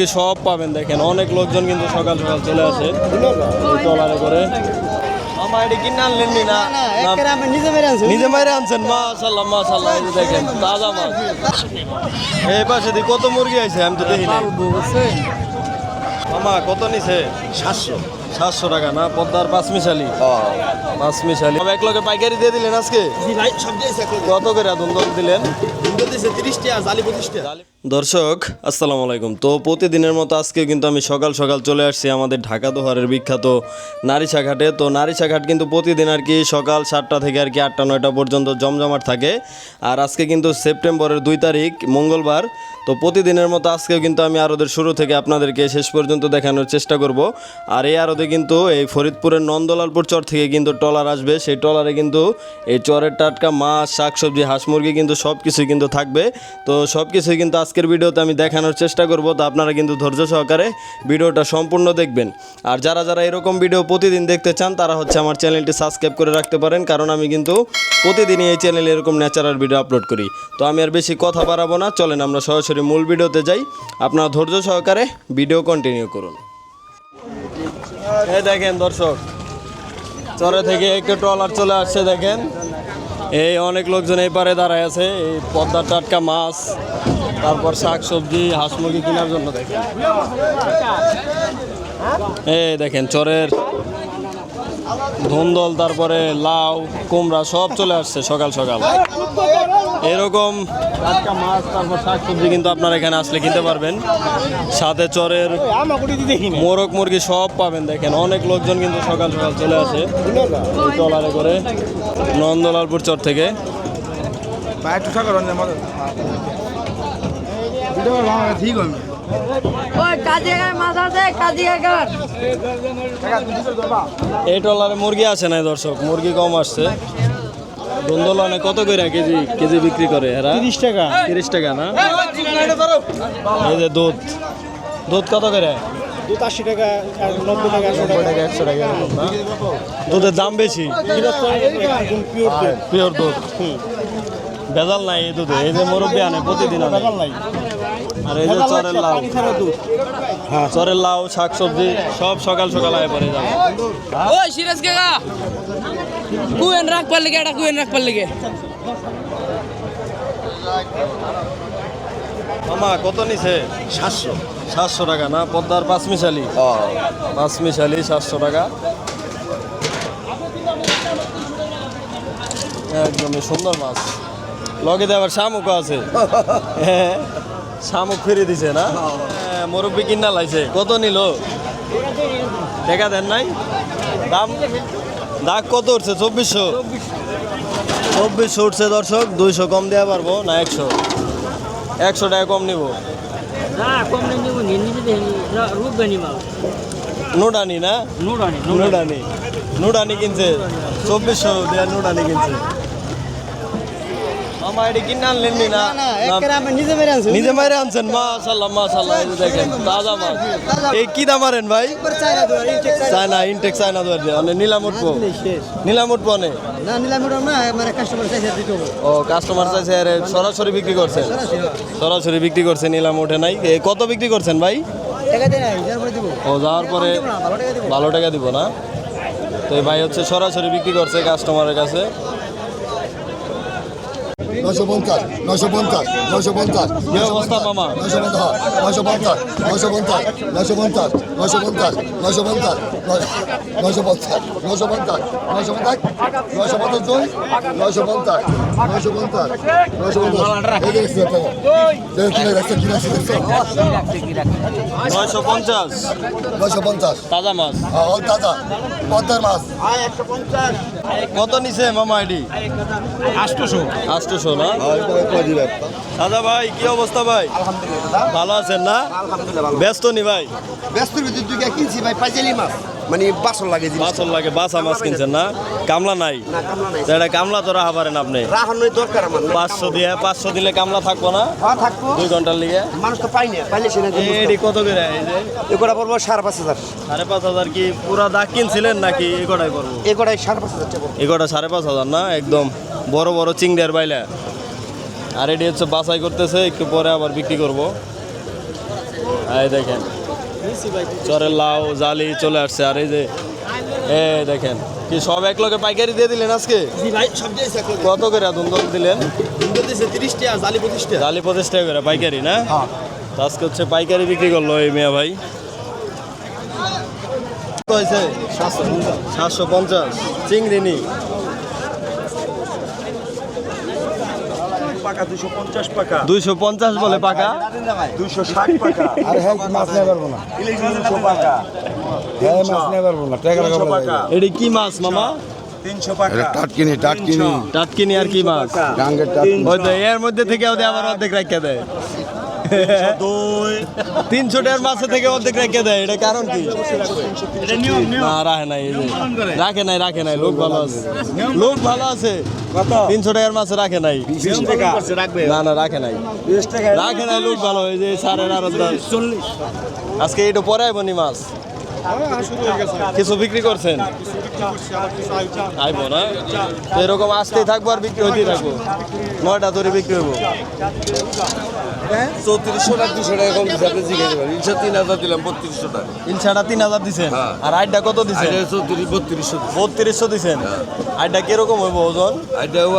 কি সব পাবেন দেখেন। অনেক লোকজন কিন্তু সকাল সকাল চলে আসে ট্রলারে করে। আমার এটি কিনে আনলেন নি না? না, নিজে বাইরে আনছেন? মাশাল্লাহ মাশাল্লাহ এই দেখেন তাজা মাছ এই পাশে দিয়ে কত মুরগি আছে আমি তো দেখি না মামা কত নিছে? সাতশো। সাতশো টাকা না? পদ্মার পাঁচ মিশালি পাঁচ মিশালি এক লোকে পাইকারি দিয়ে দিলেন আজকে? ভাই কত করে? দিলেন? জালি দর্শক, আসসালামু আলাইকুম। তো প্রতিদিনের মতো আজকে কিন্তু আমি সকাল সকাল চলে আসছি আমাদের ঢাকা দোহারের বিখ্যাত নারিশা ঘাটে। তো নারিশা ঘাট কিন্তু প্রতিদিন আর কি সকাল সাতটা থেকে আর কি আটটা, নয়টা পর্যন্ত জমজমাট থাকে। আর আজকে কিন্তু সেপ্টেম্বরের দুই তারিখ, মঙ্গলবার। তো প্রতিদিনের মতো আজকেও কিন্তু আমি আরদের শুরু থেকে আপনাদেরকে শেষ পর্যন্ত দেখানোর চেষ্টা করব। আর এই আরদে কিন্তু এই ফরিদপুরের নন্দলালপুর চর থেকে কিন্তু ট্রলার আসবে। সেই ট্রলারে কিন্তু এই চরের টাটকা মাছ, শাকসবজি, হাঁস মুরগি কিন্তু সব কিছুই কিন্তু থাকবে। তো সব কিছুই কিন্তু আজকের ভিডিওতে আমি দেখানোর চেষ্টা করব, তো আপনারা কিন্তু ধৈর্য সহকারে ভিডিওটা সম্পূর্ণ দেখবেন। আর যারা যারা এরকম ভিডিও প্রতিদিন দেখতে চান, তারা হচ্ছে আমার চ্যানেলটি সাবস্ক্রাইব করে রাখতে পারেন, কারণ আমি কিন্তু প্রতিদিনই এই চ্যানেলে এরকম ন্যাচারাল ভিডিও আপলোড করি। তো আমি আর বেশি কথা বাড়াবো না, চলেন আমরা সরাসরি মূল ভিডিওতে যাই। আপনারা ধৈর্য সহকারে ভিডিও কন্টিনিউ করুন। দেখেন দর্শক, চরে থেকে একটু ট্রলার চলে আসছে, দেখেন। এই অনেক লোকজন এই পারে দাঁড়ায় আছে, এই পদ্মার টাটকা মাছ, তারপর শাক সবজি, হাঁস মুরগি কেনার জন্য দেখেন। এই দেখেন চরের ধুন্দল, তারপরে লাউ, কুমড়া সব চলে আসছে সকাল সকাল। এরকম টাটকা মাছ তারপর শাক সবজি কিন্তু আপনারা এখানে আসলে কিনতে পারবেন। সাথে চরের মোরগ মুরগি সব পাবেন দেখেন। অনেক লোকজন কিন্তু সকাল সকাল চলে আসে এই ট্রলারে করে নন্দলালপুর চর থেকে। ঠিক এই ট্রলারে মুরগি আছে না দর্শক? মুরগি কম আসছে। ধুন্দলানে কত করে কেজি কেজি বিক্রি করে এরা? তিরিশ টাকা। তিরিশ টাকা না? এই যে দুধ। দুধ কত করে? দুধ আশি টাকা নব্বই টাকা একশো নব্বই টাকা একশো টাকা দুধের দাম বেশি? পিওর দুধ। ভেজাল নাই এই দুধে এই যে মুরব্বী আনে প্রতিদিন আনে। আর এই যে চরের লাউ। চরের লাউ শাক সবজি সব সকাল সকাল আয় পরে যাবে। ওই সিরাজ কাকা কুয়েন রাখ পারলে কে এটা কুয়েন রাখ পারলে কে মামা কত নিছে? সাতশো। সাতশো টাকা না? পদ্মার পাঁচ মিশালি পাঁচ মিশালি সাতশো টাকা। একদমই সুন্দর মাছ। লগে দেওয়ার আবার শামুকও আছে। হ্যাঁ শামুক ফিরে দিছে না? মুরব্বি কিনা লাইছে। কত নিল? দেখা দেন নাই? দাম? দাগ কত উঠছে? চব্বিশশো? চব্বিশশো উঠছে দর্শক দুইশো কম দেওয়া পারব না একশো? একশো টাকা কম নিব। না কম নেই নিব নি নিজে রূপ নুডানি না? নুডানি। নুডানি কিনছে? চব্বিশশো দেয়া নুডানি কিনছে। মামা এটি কিনে আনলেন নি না? না, নিজে মারে আনছেন মাশাল্লাহ মাশাল্লাহ এই যে দেখেন তাজা মাছ এই কি দাম আরেন ভাই? চায়না ইনটেক চায়না দুয়ার দিয়ে অনে নিলাম উঠবো। নিলাম উঠবো অনে ও কাস্টমার চাইছে আরে সরাসরি বিক্রি করছেন সরাসরি বিক্রি করছেন নিলাম ওঠে নাই। কত বিক্রি করছেন ভাই? ও যাওয়ার পরে ভালো টাকা দিব। না? তো এই ভাই হচ্ছে সরাসরি বিক্রি করছে কাস্টমারের কাছে। নশো পঞ্চাশ নশো পঞ্চাশ নশো পঞ্চাশ নশো পঞ্চাশ নশো পঞ্চাশ নশো পঞ্চাশ নশো পঞ্চাশ নশো পঞ্চাশ নশো পঞ্চাশ নশো পঞ্চাশ নশো পঞ্চাশ নশো পঞ্চাশ নশো পঞ্চাশ দুই নশো পঞ্চাশ নশো পঞ্চাশ নশো পঞ্চাশ নয়শো পঞ্চাশ নশো পঞ্চাশ তাজা মাছ দাদা পদ্মার মাছ কত নিছে মামা এটি আটশোশো না? দাদা ভাই কি অবস্থা ভাই? ভালো আছেন না? ব্যস্ত নি ভাই? দুই কিনছি ভাই পাইচালি মাছ। মানে বাসন লাগে বাসন লাগে বাসা মাছ কিনছেন না? কামলা নাই? না কামলা নাই। তো এটা কামলা তো রাখা পারেন আপনি? রাহানোর দরকার আমার পাঁচশো দিয়ে পাঁচশো দিলে কামলা থাকব না? হ্যাঁ থাকব। দুই ঘণ্টার লিগে? মানুষ তো পাই না পাইলে এটি কত করে পড়ব? সাড়ে পাঁচ হাজার। সাড়ে পাঁচ হাজার কি পুরা দাগ কিনছিলেন নাকি কটাই সাড়ে পাঁচ হাজার টাকা কটা সাড়ে পাঁচ হাজার না? একদম। বড় বড় চিংড়িয়ার বাইলা। আর এটি হচ্ছে বাছাই করতেছে একটু পরে আবার বিক্রি করব। এই দেখেন চরের লাউ জালি চলে আসছে। আর এই যে এ দেখেন কি সব এক লগে পাইকারি দিয়ে দিলেন আজকে? কত করে দুন্দল দিলেন? জালি পঁচিশ টাকা করে পাইকারি না? হ্যাঁ। আজকে হচ্ছে পাইকারি বিক্রি করল এই মিয়া ভাই। কত হয়েছে? সাতশো পঞ্চাশ। চিংড়ি নি। পাকা দুশো পঞ্চাশ পাকা। দুইশো পঞ্চাশ বলে পাকা? দুশো ষাট পাকা। আর হ্যাঁ মাছ নিয়ে পারব না তিনশো পাকা। হ্যাঁ মাছ নিয়ে পারব না তিনশো পাকা। এটি কি মাছ মামা? তিনশো পাকা। টাটকিনি টাটকিনি। টাটকিনি আর কি মাছ? ওই তো এর মধ্যে থেকে ওদের আবার অর্ধেক রাখা দেয়। দুই তিনশো টাকার মাছের থেকে অর্ধেক রেখে দেয় এটা কারণ কি? না রাখে নাই রাখে নাই রাখে নাই লোক ভালো আছে। লোক ভালো আছে। তিনশো টাকার মাছে রাখে নাই। না না রাখে নাই। রাখে নাই লোক ভালো এই যে সারের আরও আজকে এটা পরে আইবনি মাছ। কিছু বিক্রি করছেন? আইবো না? তো এরকম আসতেই থাকব আর বিক্রি হইতেই থাকব। নয়টা ধরে বিক্রি হইব। চৌত্রিশশো টাকা দুশো টাকা কম দিচ্ছে আপনি জিজ্ঞাসা করেন ইনশা তিন হাজার দিলাম বত্রিশশো টাকা। তিন হাজার দিছেন? আর আইডা কত চৌত্রিশ বত্রিশশো বত্রিশশো দিছেন? আইডা কীরকম হইব ওজন?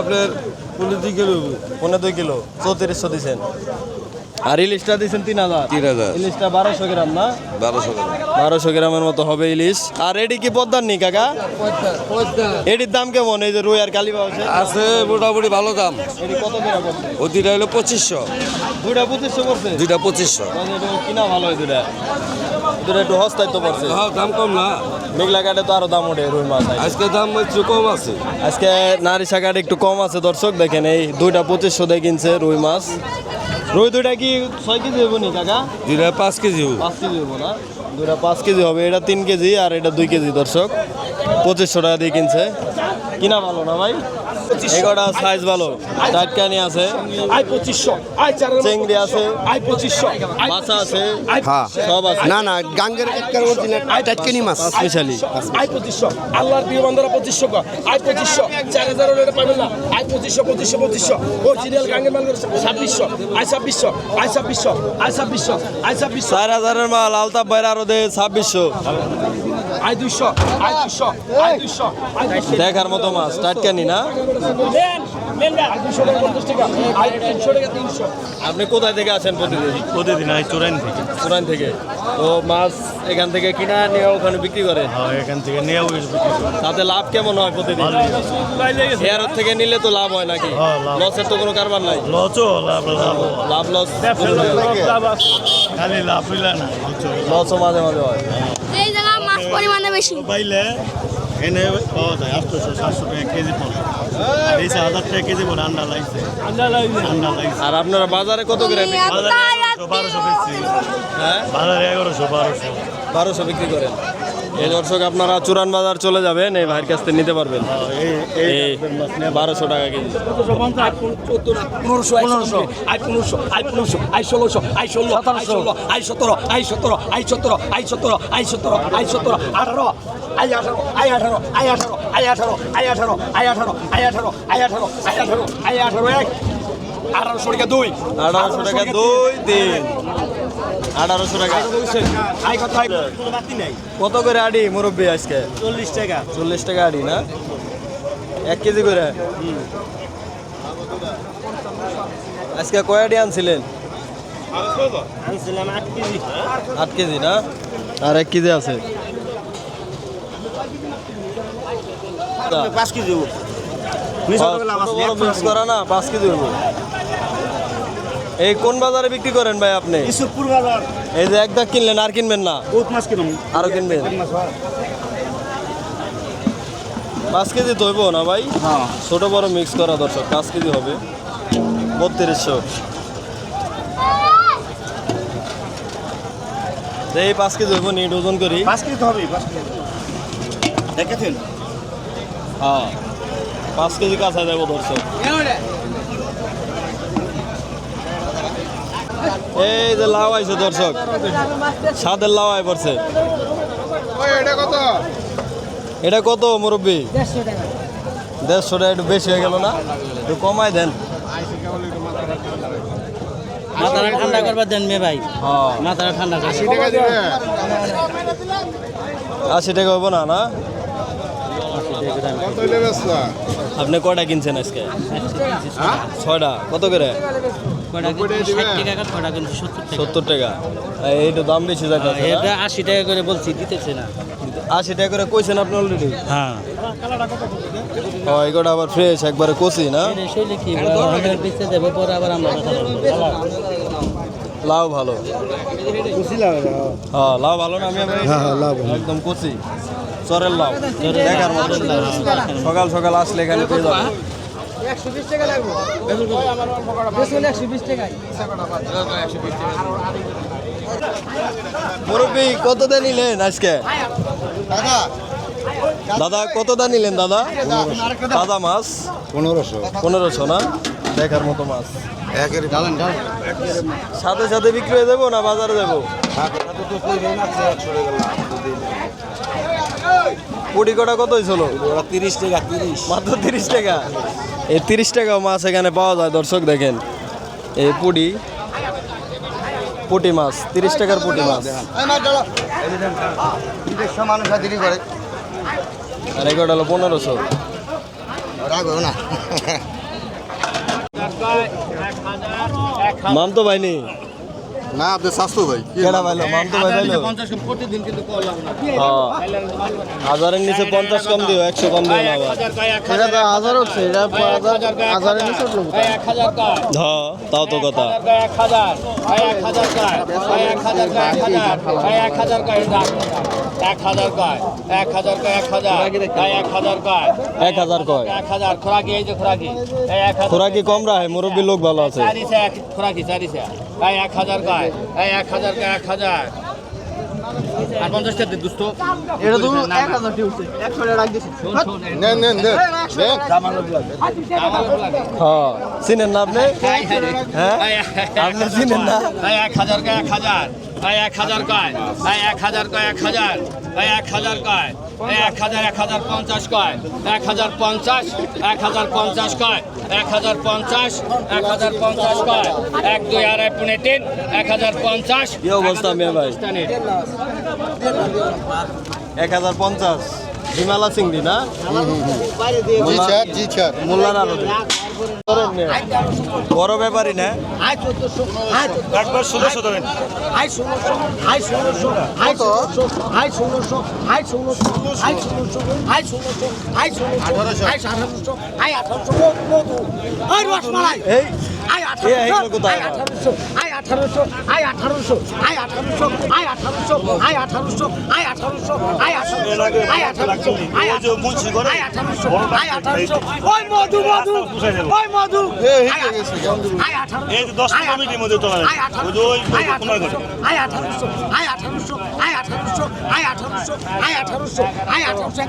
আপনার পনেরো দুই কিলো। চৌত্রিশশো দিছেন। আর ইলিশটা দিছেন তিন হাজার। তিন হাজার। ইলিশটা বারোশো গ্রাম না? বারোশো টাকা বারোশো গ্রামের মতো হবে ইলিশ আর এটি কি পদ্মার নি কাকা? এটির দাম কেমন? এই যে রুই আর কালী আছে আছে মোটামুটি ভালো দাম। এটি কত করে পড়ছে? ও দুইটা হলো পঁচিশশো। দুইটা পঁচিশশো পড়ছে? দুইটা পঁচিশশো। মানে কিনা ভালো হয় দুটা দুটা একটু হস্তায়িত্ব পড়ছে। হ্যাঁ দাম কম না। মেঘলা কাটে তো আরও দাম ওঠে রুই মাছ আজকে দাম একটু কম আছে। আজকে নারী শাখাটা একটু কম আছে দর্শক। দেখেন এই দুইটা পঁচিশশো দিয়ে কিনছে রুই মাছ। রুই দুইটা কি ছয় কেজি হইব নি কাকা? দুইটা পাঁচ কেজি হইব। পাঁচ কেজি হইব না? দুইটা পাঁচ কেজি হবে এটা তিন কেজি আর এটা দুই কেজি দর্শক। পঁচিশশো টাকা দিয়ে কিনছে। কিনা ভালো না ভাই? এগারোটা সাইজ ভালো। টাটকানি আছে। আই পঁচিশশো। আই চার চিংড়ি আছে। আই পঁচিশশো। মাছা আছে। হ্যাঁ। সব আছে। না না গাঙ্গের একটার অরিজিনাল টাটকানি মাছ। স্পেশালি। আই পঁচিশশো। আল্লাহর প্রিয় বান্দারা পঁচিশশো আই পঁচিশশো। চার হাজার হলে পাবেন না। আই পঁচিশশো পঁচিশশো পঁচিশশো। অরিজিনাল গাঙ্গের মাল ছাব্বিশশো। আই ছাব্বিশশো। আই ছাব্বিশশো। আই ছাব্বিশশো। আই ছাব্বিশশো। চার হাজারের মাল আলতাফ বাইরে আরও দে ছাব্বিশশো। আই দুইশো আই দুইশো আই দুইশো। দেখার মতো মাছ টাটকানি না আপনি কোথায় থেকে আছেন প্রতিদিন? প্রতিদিন আই চোরাইন থেকে। সুরান থেকে। তো মাছ এখান থেকে কিনা নিয়ে ওখানে বিক্রি করে? হ্যাঁ এখান থেকে নিয়ে তাতে লাভ কেমন হয় প্রতিদিন? হেয়ারত থেকে নিলে তো লাভ হয় নাকি? হ্যাঁ, লসের তো কোনো কারবার নাই? লচও লাভ লাভ। লাভ লস খালি লাভ লসও মাঝে মাঝে হয় এই জায়গা মাছ পরিমাণে বেশি? পাইলে এনে পাওয়া যায় আটশোশো সাতশো টাকা কেজি পড়ে। এই হাজার টাকা কেজি পড়ে আন্ডা লাগছে। আন্ডা লাগছে। আন্ডা লাগছে। আর আপনারা বাজারে কত করে? বাজারে এগারোশো বারোশো বেশি হ্যাঁ? বাজারে এগারোশো বারোশো। বারোশো বিক্রি করেন? এই দর্শক আপনারা চুরান বাজার চলে যাবেন এই ভাইয়ের কাছ থেকে নিতে পারবেন। এই বারোশো টাকা কেজি পনেরোশো পনেরোশো আই পনেরোশো আই পনেরোশো আই ষোলোশো আই ষোলো আই ষোলো আই সতেরো আই সতেরো আই সতেরো আই সতেরো আই সতেরো আই সতেরো আঠারো আই আঠারো আই আঠারো আই আঠারো আই আঠারো আই আঠারো আই আঠারো আই আঠারো আই আঠারো আই আঠারো আই আঠারো এক আঠারোশো টাকা দুই আঠারোশো টাকা দুই তিন। আঠারোশো টাকা। আই কত আই কত করে আডি মুরব্বী আজকে? চল্লিশ টাকা চল্লিশ টাকা আডি না? এক কেজি করে? আজকে কয় আডি আনছিলেন? আট কেজি না? আর এক কেজি আছে। পাঁচ কেজি করা না পাঁচ কেজি এই কোন বাজারে বিক্রি করেন ভাই আপনি? ইসুপুর বাজার। এই যে এক দাগ কিনলেন আর কিনবেন না? বহুত মাছ কিনুন আরও কিনবেন। পাঁচ কেজি তো না ভাই? ছোট বড় মিক্স করা দর্শক পাঁচ কেজি হবে। বত্রিশশো। এই পাঁচ কেজি হইব নিট ওজন করি। পাঁচ কেজি তো হবে পাঁচ কেজি। দেখেছেন হ্যাঁ। পাঁচ কেজি কাঁচা যাব দর্শক। এই যে লাউ আইছে দর্শক। সাদের লাউ আই পড়ছে। এটা কত? মুরব্বী? দেড়শো টাকা। একটু বেশি হয়ে গেল না? একটু কমাই দেন। মাথাটা ঠান্ডা করবার দেন মে ভাই। মাথাটা ঠান্ডা করবার আশি টাকা হব না না? আপনি কটা কিনছেন আজকে? ছয়টা। কত করে? সত্তর টাকা। এইটা দাম বেশি যাচ্ছে এটা আশি টাকা করে বলছি দিতেছে না। আশি টাকা করে কইছেন আপনি অলরেডি হ্যাঁ। ও এগুলো আবার ফ্রেশ একবারে কষি না। লাউ ভালো। হ্যাঁ লাউ ভালো না? আমি আবার একদম কচি। চরের লাউ। দেখার মতো। সকাল সকাল আসলে এখানে পেয়ে যাব মুরব্বী কত দা নিলেন আজকে? দাদা। দাদা কত দা নিলেন দাদা? তাজা মাছ। পনেরোশো। পনেরোশো না? দেখার মতো মাছ। সাথে সাথে বিক্রি হয়ে যাব না বাজারে যাব? পুটি কটা কত হয়েছিল? তিরিশ টাকা তিরিশ। মাত্র তিরিশ টাকা? এই তিরিশ টাকা মাছ এখানে পাওয়া যায় দর্শক দেখেন। এই পুটি পুটি মাছ তিরিশ টাকার পুটি মাছ। মানুষ দেরি করে। আর এগুলো হলো পনেরোশো। না। মামতো ভাই নেই না আপনি স্বাস্থ্য ভাই কেডা ভাইলো মামতো ভাই ভাইলো না হাজারের নিচে পঞ্চাশ কম দিও একশো কম দিও না এটা তো হাজার উঠছে এটা হাজারের নিচে উঠল হ্যাঁ তাও তো কথা এক হাজার কয়? এক হাজার কয় এক হাজার? এক হাজার কয়? এক হাজার কয়। এক হাজার খোরাকি এই যে খোরাকি। এই এক হাজার কি কম রাখে মুরব্বী লোক ভালো আছে। চারিশে এক খোরাকি চারিশে এই এক হাজার কয়? এই এক হাজার কয় এক হাজার। আর পঞ্চাশ টাকা দুষ্ট এটা তো এক হাজার উঠছে। একশো রাখ দিছি। নেন নেন নেন হ্যাঁ চিনেন না আপনি? হ্যাঁ আপনি চিনেন না? এক হাজার কয় এক হাজার। এই এক হাজার কয় এই এক হাজার কয় এক হাজার এই এক হাজার কয় এই এক হাজার এক হাজার পঞ্চাশ কয় এক হাজার পঞ্চাশ এক হাজার পঞ্চাশ কয় এক হাজার পঞ্চাশ এক হাজার পঞ্চাশ কয় এক দুই আড়াই পুনে তিন এক হাজার পঞ্চাশ কি অবস্থা মেয়ে ভাই এক হাজার পঞ্চাশ হিমালা চিংড়ি না জি স্যার জি স্যার মোল্লার আরও বড় ব্যাপারই না একবার ষোলোশো ধরেন এই আঠারোশো আঠারোশো আঠারোশো আই আঠারোশো আই আঠারোশো আই আঠারোশো আই আঠারোশো আই আঠারোশো আই আঠারোশো আই আঠারোশো আই আঠারোশো আই আঠারোশো আই আঠারোশো ওই মধু মধু ওই মধু আই আঠারোশো এই যে দশটা কমিটির মধ্যে তো হয়। আই আঠারোশো ওই যে ওই আই তোমার আঠারোশো আই আঠারোশো আই আঠারোশো আই আঠারোশো আই আঠারোশো আই আঠারোশো আই আঠারোশো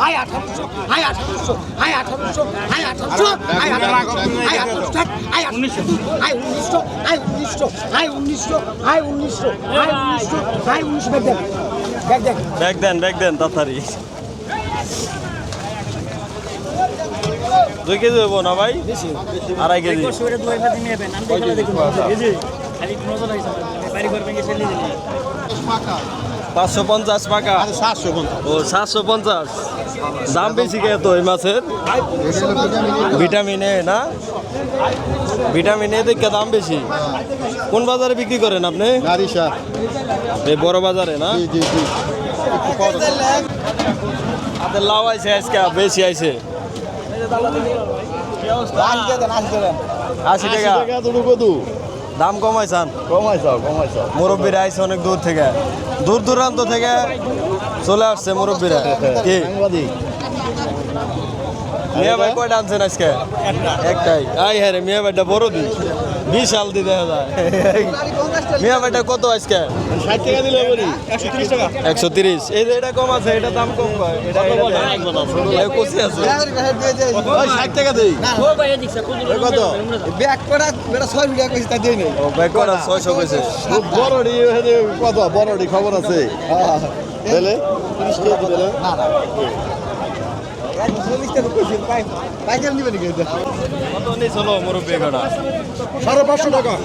আই আঠারোশো আই আঠারোশো আই আঠারোশো আই আঠারোশো আই আঠারোশো আই আঠারোশো আই আঠারোশো আই উনিশশো আই উনিশশো আই উনিশশো আই উনিশশো আই উনিশশো আই উনিশশো আই উনিশশো। ব্যাগ দেখ ব্যাগ দেন ব্যাগ দেন ব্যাগ দেন তাড়াতাড়ি। দুই কেজি হইব না ভাই? আড়াই কেজি। পাঁচশো পঞ্চাশ পাকা। ও সাতশো পঞ্চাশ। দাম বেশি কে তো এই মাছের? ভিটামিন এ না? ভিটামিন এ দেখে দাম বেশি। কোন বাজারে বিক্রি করেন আপনি? এই বড় বাজারে না? আপনার লাভ আইছে আজকে বেশি আইছে। আশি টাকা। দাম কমাইছান? কমাইছাও কমাইছাও। মুরব্বীরা আইছে অনেক দূর থেকে। দূর দূরান্ত থেকে চলে আসছে মুরব্বীরা। কি? মিয়া ভাই কয়টা আনছেন আজকে? একটাই। আই হ্যাঁ রে মিয়া ভাইটা বড় দি বিশাল দি দেখা যায় মিয়া ভাইটা কত আজকে? ষাট টাকা দিলে বলি একশো তিরিশ টাকা। একশো তিরিশ। এই যে এটা কম আছে এটা দাম কম কয়? এটা এটা দেন। এই কচি আছে। ষাট টাকা দেই। কত? ব্যাগ করা বেটা ছয় বিঘা কইছি তা দেই নাই। ও ব্যাগ করা ছয়শো কইছে। বড়ডি কত? বড়ডি খবর আছে। তাহলে তিরিশ টাকা দিলে। পাইকারি নিবে নাকি এটা কত নিয়েছিল মুরব্বী কাটা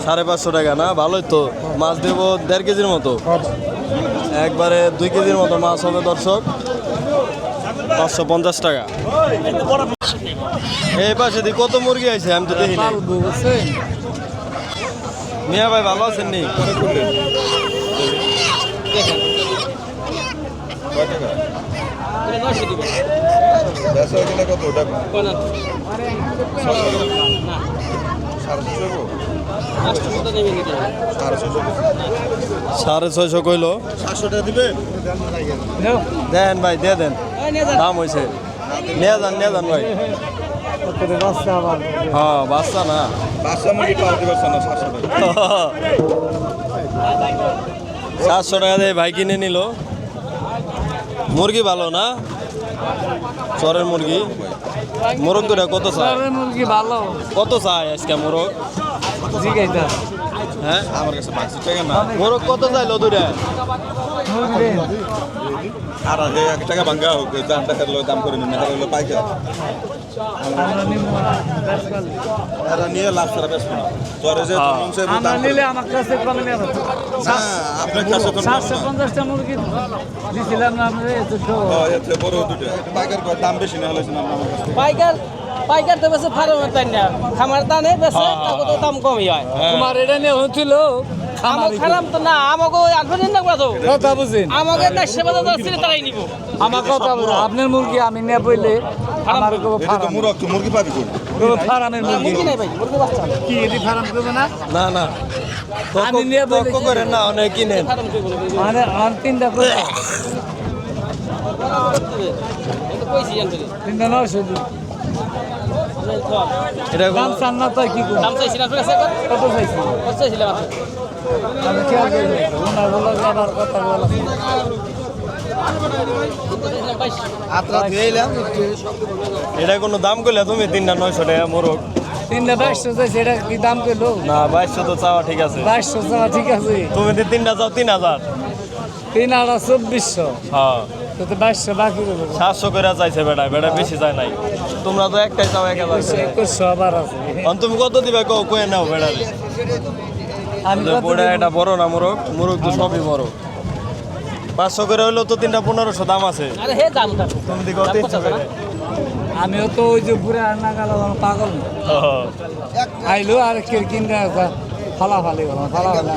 সাড়ে পাঁচশো টাকা। না, ভালোই তো। মাছ দেবো দেড় কেজির মতো। একবারে দুই কেজির মতো মাছ হবে, দর্শক। পাঁচশো পঞ্চাশ টাকা। এই পাশে দিয়ে কত মুরগি আছে? আমি তো দেখি মিয়া ভাই, ভালো আছেন নি? কত ওটা সাড়ে ছয়শো কইলো? সাতশো টাকা দিবে? দেন ভাই দিয়ে দেন। দাম হয়েছে নিয়ে যান নিয়ে যান ভাই। হ্যাঁ বাচ্চা না। সাতশো টাকা দিয়ে ভাই কিনে নিল। মুরগি ভালো না? চরের মুরগি? মোরগ দুটা কত চায়? মুরগি ভালো। কত চায় আজকে মোরগ? হ্যাঁ আমার কাছে না। মোরগ কত চাইলো দুটা আর এক টাকা ভাঙ্গা হোক দাম টাকা দাম করে নিন এটা হলো পাইকার এরা নিয়ে লাভ ছাড়া বেশ না। তোর যে আমরা নিলে আমার কাছে কমে নেবে না আপনার কাছে তো সাতশো পঞ্চাশটা মুরগি দিছিলাম না আমরা এতে বড় দুটো। পাইকার দাম বেশি না হলে না আমার কাছে পাইকার পাইকার তো বেশি ফার্মের তাই না। খামার দানে বেশি দাম কমই হয়। তোমার এটা নিয়ে হচ্ছিল তো না আমাকে আসবেন না তো। কথা বুঝেন। আমাকে না সেবা দাদা ছিল তারাই নিব। আমার কথা বুঝেন। আপনার মুরগি আমি নিয়ে বইলে আমার কোনো ফার্ম মুরগ মুরগি পাবি কোন কোনো ফার্মের মুরগি মুরগি নাই। ভাই মুরগি বাচ্চা কি এটি ফার্ম করবে না? না না। আমি নিয়ে করেন না অনেক কিনেন। মানে আর তিনটা করে তিনটা। এটা দাম চান না তাই কি করব? দাম চাইছিলাম কত? চাইছিলাম কত চাইছিলাম এটা কোনো দাম করলে তুমি? তিনটা নয়শো টাকা মোরগ। তিনটা বাইশশো চাইছি এটা কি দাম করল না বাইশশো তো চাওয়া ঠিক আছে। বাইশশো চাওয়া ঠিক আছে। তুমি তিনটা চাও তিন হাজার। তিন আড়া চব্বিশশো। হ্যাঁ। তো বাইশশো বাকি সাতশো করে চাইছে বেটা বেটা বেশি চাই নাই। তোমরা তো একটাই চাও এক হাজার করে। একুশশো আবার আছে। অন তুমি কত দিবে কো কয়ে নাও বেটা আমি এটা বড় না মোরগ? মোরগ তো সবই বড়। পাঁচশো করে হইলেও তো তিনটা পনেরোশো দাম আছে। আরে হে দাম দাম। তুমি দিকে তিনশো করে। আমিও তো ওই যে ঘুরে আর না গেল পাগল। না। আইলো আর কিনতে ফালাফালি হলো ফালাফালি